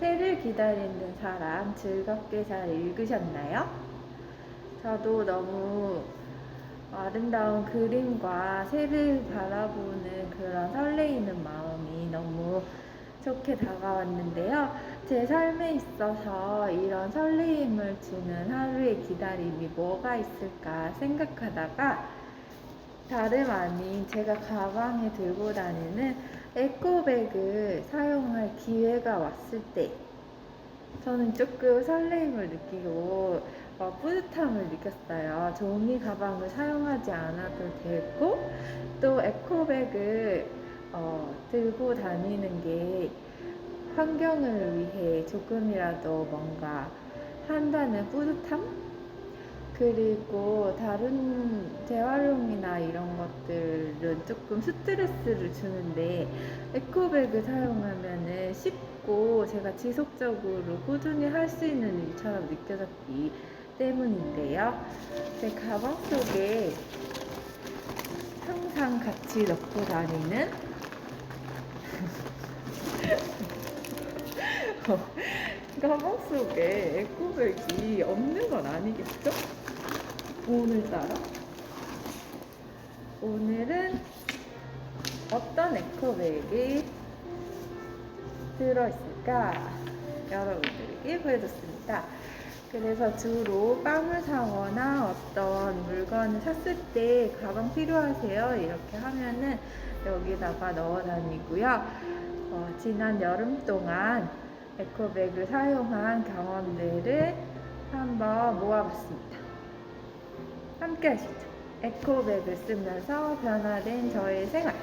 기다리는 사람 즐겁게 잘 읽으셨나요? 저도 너무 아름다운 그림과 새를 바라보는 그런 설레이는 마음이 너무 좋게 다가왔는데요. 제 삶에 있어서 이런 설레임을 주는 하루의 기다림이 뭐가 있을까 생각하다가 다름 아닌 제가 가방에 들고 다니는 에코백을 사용할 기회가 왔을 때 저는 조금 설레임을 느끼고 어, 뿌듯함을 느꼈어요. 종이 가방을 사용하지 않아도 되고 또 에코백을 어, 들고 다니는 게 환경을 위해 조금이라도 뭔가 한다는 뿌듯함? 그리고 다른 재활용이나 이런 것들은 조금 스트레스를 주는데 에코백을 사용하면은 쉽고 제가 지속적으로 꾸준히 할 수 있는 일처럼 느껴졌기 때문인데요. 제 가방 속에 항상 같이 넣고 다니는 가방 속에 에코백이 없는 건 아니겠죠? 오늘따라 오늘은 어떤 에코백이 들어있을까 여러분들에게 보여줬습니다. 그래서 주로 빵을 사거나 어떤 물건을 샀을 때 가방 필요하세요 이렇게 하면은 여기다가 넣어 다니고요. 어, 지난 여름 동안 에코백을 사용한 경험들을 한번 모아봤습니다. 함께 하시죠. 에코백을 쓰면서 변화된 저의 생활.